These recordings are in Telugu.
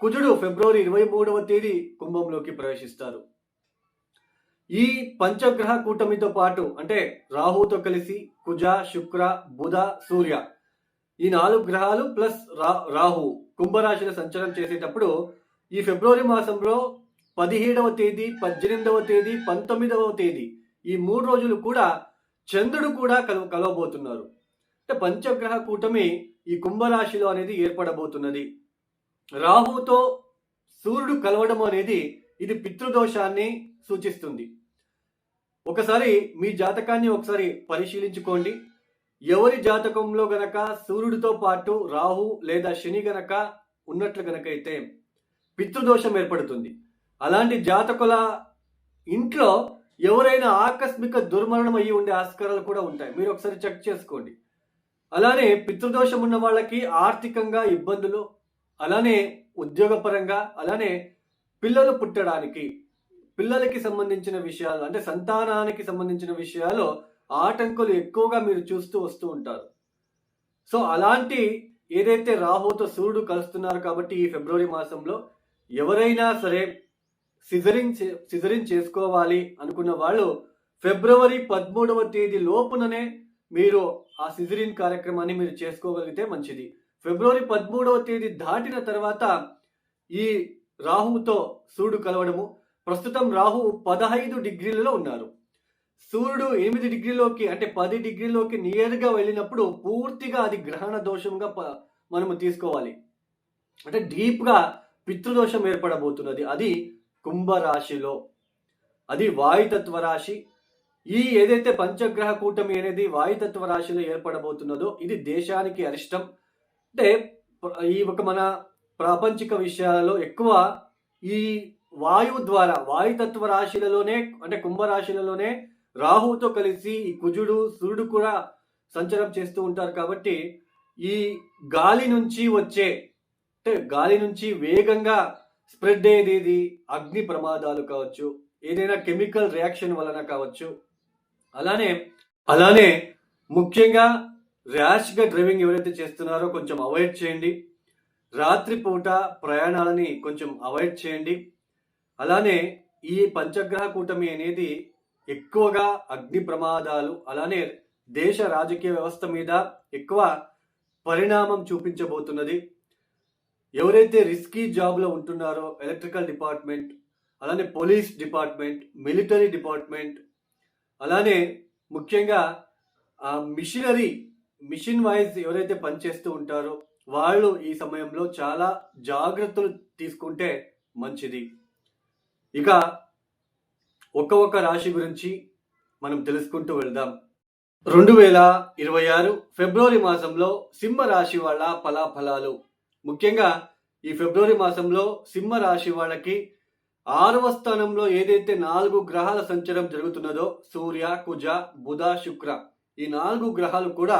కుజుడు ఫిబ్రవరి ఇరవై మూడవ తేదీ కుంభంలోకి ప్రవేశిస్తారు. ఈ పంచగ్రహ కూటమితో పాటు అంటే రాహుతో కలిసి కుజ శుక్ర బుధ సూర్య ఈ నాలుగు గ్రహాలు ప్లస్ రా రాహు కుంభరాశిని సంచారం చేసేటప్పుడు ఈ ఫిబ్రవరి మాసంలో పదిహేడవ తేదీ పద్దెనిమిదవ తేదీ పంతొమ్మిదవ తేదీ ఈ మూడు రోజులు కూడా చంద్రుడు కూడా కలవ కలవబోతున్నారు. అంటే పంచగ్రహ కూటమి ఈ కుంభరాశిలో అనేది ఏర్పడబోతున్నది. రాహుతో సూర్యుడు కలవడం అనేది ఇది పితృదోషాన్ని సూచిస్తుంది. ఒకసారి మీ జాతకాన్ని ఒకసారి పరిశీలించుకోండి. ఎవరి జాతకంలో గనక సూర్యుడితో పాటు రాహు లేదా శని గనక ఉన్నట్లు గనకైతే పితృదోషం ఏర్పడుతుంది. అలాంటి జాతకుల ఇంట్లో ఎవరైనా ఆకస్మిక దుర్మరణం అయ్యి ఉండే ఆస్కారాలు కూడా ఉంటాయి. మీరు ఒకసారి చెక్ చేసుకోండి. అలానే పితృదోషం ఉన్న వాళ్ళకి ఆర్థికంగా ఇబ్బందులు అలానే ఉద్యోగపరంగా అలానే పిల్లలు పుట్టడానికి పిల్లలకి సంబంధించిన విషయాలు అంటే సంతానానికి సంబంధించిన విషయాలు ఆటంకులు ఎక్కువగా మీరు చూస్తూ వస్తూ ఉంటారు. సో అలాంటి ఏదైతే రాహుతో సూర్యుడు కలుస్తున్నారు కాబట్టి ఈ ఫిబ్రవరి మాసంలో ఎవరైనా సరే సిజరింగ్ సిజరింగ్ చేసుకోవాలి అనుకున్న వాళ్ళు ఫిబ్రవరి పదమూడవ తేదీ లోపుననే మీరు ఆ సిజరిన్ కార్యక్రమాన్ని మీరు చేసుకోగలిగితే మంచిది. ఫిబ్రవరి పదమూడవ తేదీ దాటిన తర్వాత ఈ రాహువుతో సూర్యుడు కలవడము. ప్రస్తుతం రాహు పదహైదు డిగ్రీలలో ఉన్నారు. సూర్యుడు ఎనిమిది డిగ్రీలోకి అంటే పది డిగ్రీలోకి నియర్గా వెళ్ళినప్పుడు పూర్తిగా అది గ్రహణ దోషంగా ప- మనము తీసుకోవాలి. అంటే డీప్గా పితృదోషం ఏర్పడబోతున్నది. అది కుంభరాశిలో. అది వాయుతత్వ రాశి. ఈ ఏదైతే పంచగ్రహ కూటమి అనేది వాయుతత్వ రాశిలో ఏర్పడబోతున్నదో ఇది దేశానికి అరిష్టం. అంటే ఈ ఒక మన ప్రాపంచిక విషయాలలో ఎక్కువ ఈ వాయువు ద్వారా వాయుతత్వ రాశిలలోనే అంటే కుంభరాశిలలోనే రాహుతో కలిసి ఈ కుజుడు సూర్యుడు కూడా సంచారం చేస్తూ ఉంటారు కాబట్టి ఈ గాలి నుంచి వచ్చే అంటే గాలి నుంచి వేగంగా స్ప్రెడ్ అయ్యేది ఏది అగ్ని ప్రమాదాలు కావచ్చు ఏదైనా కెమికల్ రియాక్షన్ వలన కావచ్చు. అలానే అలానే ముఖ్యంగా ర్యాష్గా డ్రైవింగ్ ఎవరైతే చేస్తున్నారో కొంచెం అవాయిడ్ చేయండి. రాత్రిపూట ప్రయాణాలని కొంచెం అవాయిడ్ చేయండి. అలానే ఈ పంచగ్రహ కూటమి అనేది ఎక్కువగా అగ్ని ప్రమాదాలు అలానే దేశ రాజకీయ వ్యవస్థ మీద ఎక్కువ పరిణామం చూపించబోతున్నది. ఎవరైతే రిస్కీ జాబ్లో ఉంటున్నారో ఎలక్ట్రికల్ డిపార్ట్మెంట్ అలానే పోలీస్ డిపార్ట్మెంట్ మిలిటరీ డిపార్ట్మెంట్ అలానే ముఖ్యంగా మిషనరీ మిషన్ వైజ్ ఎవరైతే పనిచేస్తూ ఉంటారో వాళ్ళు ఈ సమయంలో చాలా జాగ్రత్తలు తీసుకుంటే మంచిది. ఇక ఒక్క ఒక్క రాశి గురించి మనం తెలుసుకుంటూ వెళ్దాం. రెండు వేల ఇరవై ఆరు ఫిబ్రవరి మాసంలో సింహ రాశి వాళ్ళ ఫలాఫలాలు. ముఖ్యంగా ఈ ఫిబ్రవరి మాసంలో సింహ రాశి వాళ్ళకి ఆరవ స్థానంలో ఏదైతే నాలుగు గ్రహాల సంచారం జరుగుతున్నదో సూర్య కుజ బుధ శుక్ర. ఈ నాలుగు గ్రహాలు కూడా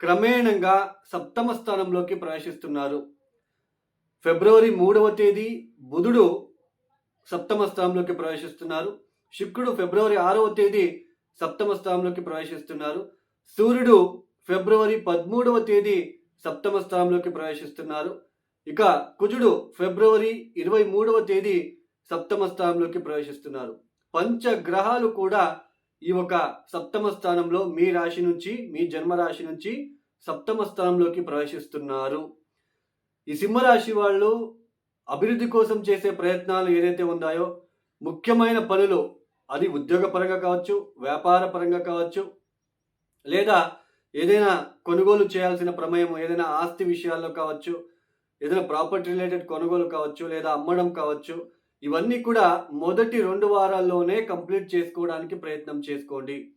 క్రమేణంగా సప్తమ స్థానంలోకి ప్రవేశిస్తున్నారు. ఫిబ్రవరి మూడవ తేదీ బుధుడు సప్తమ స్థానంలోకి ప్రవేశిస్తున్నారు. శుక్రుడు ఫిబ్రవరి ఆరవ తేదీ సప్తమ స్థానంలోకి ప్రవేశిస్తున్నారు. సూర్యుడు ఫిబ్రవరి పదమూడవ తేదీ సప్తమ స్థానంలోకి ప్రవేశిస్తున్నారు. ఇక కుజుడు ఫిబ్రవరి ఇరవై మూడవ తేదీ సప్తమ స్థానంలోకి ప్రవేశిస్తున్నారు. పంచ గ్రహాలు కూడా ఈ ఒక సప్తమ స్థానంలో మీ రాశి నుంచి మీ జన్మ రాశి నుంచి సప్తమ స్థానంలోకి ప్రవేశిస్తున్నారు. ఈ సింహరాశి వాళ్ళు అభివృద్ధి కోసం చేసే ప్రయత్నాలు ఏదైతే ఉన్నాయో ముఖ్యమైన పనులు అది ఉద్యోగపరంగా కావచ్చు వ్యాపార పరంగా కావచ్చు లేదా ఏదైనా కొనుగోలు చేయాల్సిన ప్రమేయం ఏదైనా ఆస్తి విషయాల్లో కావచ్చు ఏదైనా ప్రాపర్టీ రిలేటెడ్ కొనుగోలు కావచ్చు లేదా అమ్మడం కావచ్చు ఇవన్నీ కూడా మొదటి రెండు వారాల్లోనే కంప్లీట్ చేసుకోవడానికి ప్రయత్నం చేసుకోండి.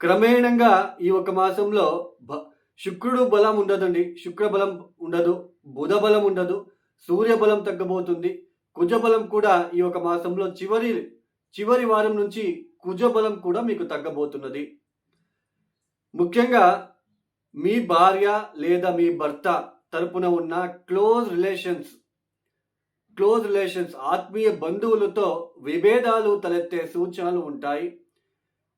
క్రమేణంగా ఈ ఒక మాసంలో బ- శుక్రుడు బలం ఉండదండి. శుక్ర బలం ఉండదు బుధ బలం ఉండదు సూర్య బలం తగ్గబోతుంది. కుజ బలం కూడా ఈ ఒక మాసంలో చివరి చివరి వారం నుంచి కుజ బలం కూడా మీకు తగ్గబోతున్నది. ముఖ్యంగా మీ భార్య లేదా మీ భర్త తరపున ఉన్న క్లోజ్ రిలేషన్స్ క్లోజ్ రిలేషన్స్ ఆత్మీయ బంధువులతో విభేదాలు తలెత్తే సూచనలు ఉంటాయి.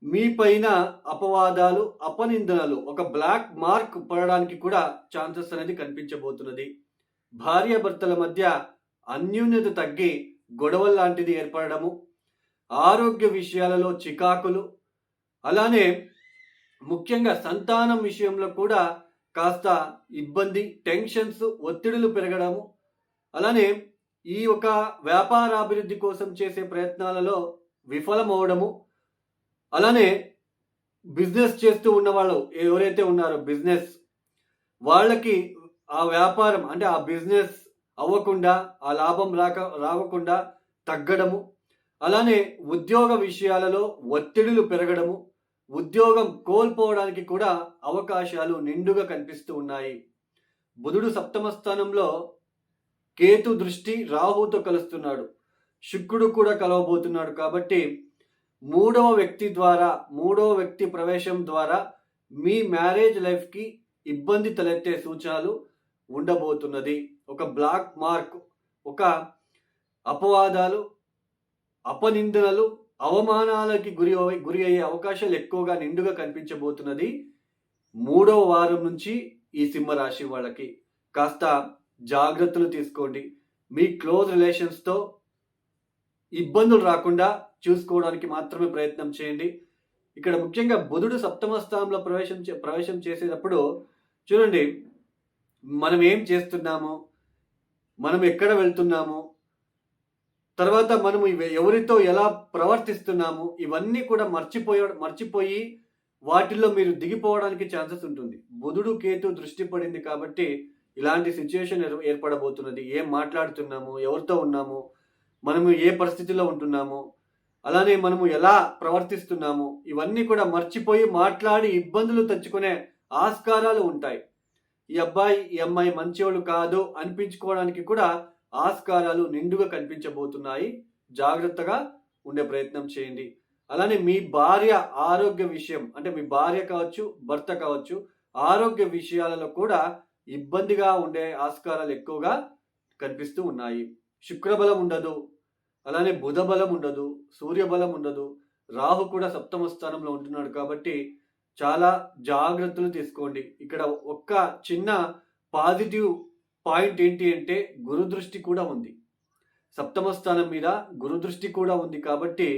మీ పైన అపవాదాలు అపనిందనలు ఒక బ్లాక్ మార్క్ పడడానికి కూడా ఛాన్సెస్ అనేది కనిపించబోతున్నది. భార్య భర్తల మధ్య అన్యూన్యత తగ్గి గొడవల లాంటిది ఏర్పడము ఆరోగ్య విషయాలలో చికాకులు అలానే ముఖ్యంగా సంతానం విషయంలో కూడా కాస్త ఇబ్బంది టెన్షన్స్ ఒత్తిడులు పెరగడము అలానే ఈ ఒక వ్యాపారాభివృద్ధి కోసం చేసే ప్రయత్నాలలో విఫలమవడము అలానే బిజినెస్ చేస్తూ ఉన్న వాళ్ళు ఎవరైతే ఉన్నారో బిజినెస్ వాళ్ళకి ఆ వ్యాపారం అంటే ఆ బిజినెస్ అవ్వకుండా ఆ లాభం రాక రావకుండా తగ్గడము అలానే ఉద్యోగ విషయాలలో ఒత్తిడులు పెరగడము ఉద్యోగం కోల్పోవడానికి కూడా అవకాశాలు నిండుగా కనిపిస్తూ ఉన్నాయి. బుధుడు సప్తమ స్థానంలో కేతు దృష్టి రాహుతో కలుస్తున్నాడు. శుక్రుడు కూడా కలవబోతున్నాడు కాబట్టి మూడవ వ్యక్తి ద్వారా మూడవ వ్యక్తి ప్రవేశం ద్వారా మీ మ్యారేజ్ లైఫ్కి ఇబ్బంది తలెత్తే సూచనలు ఉండబోతున్నది. ఒక బ్లాక్ మార్క్ ఒక అపవాదాలు అపనిందనలు అవమానాలకి గురి గురి అయ్యే అవకాశాలు ఎక్కువగా నిండుగా కనిపించబోతున్నది మూడవ వారం నుంచి ఈ సింహరాశి వాళ్ళకి. కాస్త జాగ్రత్తలు తీసుకోండి. మీ క్లోజ్ రిలేషన్స్తో ఇబ్బందులు రాకుండా చూసుకోవడానికి మాత్రమే ప్రయత్నం చేయండి. ఇక్కడ ముఖ్యంగా బుధుడు సప్తమ స్థానంలో ప్రవేశం చే- ప్రవేశం చేసేటప్పుడు చూడండి మనం ఏం చేస్తున్నాము? మనం ఎక్కడ వెళ్తున్నాము? తర్వాత మనం ఎవరితో ఎలా ప్రవర్తిస్తున్నాము? ఇవన్నీ కూడా మర్చిపోయ మర్చిపోయి వాటిల్లో మీరు దిగిపోవడానికి ఛాన్సెస్ ఉంటుంది. బుధుడు కేతు దృష్టి పడింది కాబట్టి ఇలాంటి సిచ్యుయేషన్ ఏర్పడబోతున్నది. ఏం మాట్లాడుతున్నాము? ఎవరితో ఉన్నాము? మనము ఏ పరిస్థితిలో ఉంటున్నాము? అలానే మనము ఎలా ప్రవర్తిస్తున్నాము? ఇవన్నీ కూడా మర్చిపోయి మాట్లాడి ఇబ్బందులు తెచ్చుకునే ఆస్కారాలు ఉంటాయి. ఈ అబ్బాయి ఈ అమ్మాయి మంచివాళ్ళు కాదు అనిపించుకోవడానికి కూడా ఆస్కారాలు నిండుగా కనిపించబోతున్నాయి. జాగ్రత్తగా ఉండే ప్రయత్నం చేయండి. అలానే మీ భార్య ఆరోగ్య విషయం అంటే మీ భార్య కావచ్చు భర్త కావచ్చు ఆరోగ్య విషయాలలో కూడా ఇబ్బందిగా ఉండే ఆస్కారాలు ఎక్కువగా కనిపిస్తూ ఉన్నాయి. శుక్రబలం ఉండదు అలానే బుధ బలం ఉండదు సూర్యబలం ఉండదు. రాహు కూడా సప్తమ స్థానంలో ఉంటున్నాడు కాబట్టి చాలా జాగ్రత్తలు తీసుకోండి. ఇక్కడ ఒక్క చిన్న పాజిటివ్ పాయింట్ ఏంటి అంటే గురుదృష్టి కూడా ఉంది. సప్తమ స్థానం మీద గురుదృష్టి కూడా ఉంది కాబట్టి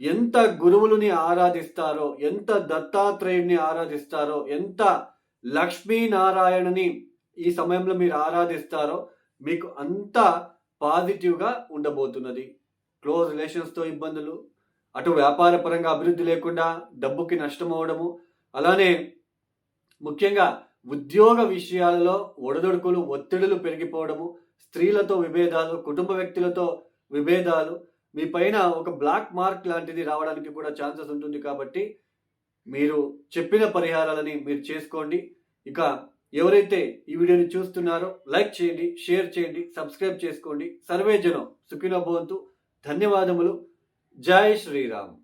ఎంత గురువులని ఆరాధిస్తారో ఎంత దత్తాత్రేయుడిని ఆరాధిస్తారో ఎంత లక్ష్మీనారాయణని ఈ సమయంలో మీరు ఆరాధిస్తారో మీకు అంత పాజిటివ్గా ఉండబోతున్నది. క్లోజ్ రిలేషన్స్తో ఇబ్బందులు అటు వ్యాపార పరంగా అభివృద్ధి లేకుండా డబ్బుకి నష్టం అవడము అలానే ముఖ్యంగా ఉద్యోగ విషయాలలో ఒడదొడుకులు ఒత్తిడులు పెరిగిపోవడము స్త్రీలతో విభేదాలు కుటుంబ వ్యక్తులతో విభేదాలు మీ పైన ఒక బ్లాక్ మార్క్ లాంటిది రావడానికి కూడా ఛాన్సెస్ ఉంటుంది కాబట్టి మీరు చెప్పిన పరిహారాలని మీరు చేసుకోండి. ఇక ఎవరైతే ఈ వీడియోని చూస్తున్నారో లైక్ చేయండి షేర్ చేయండి సబ్స్క్రైబ్ చేసుకోండి. సర్వే జనం సుఖినో ధన్యవాదములు. జై శ్రీరామ్.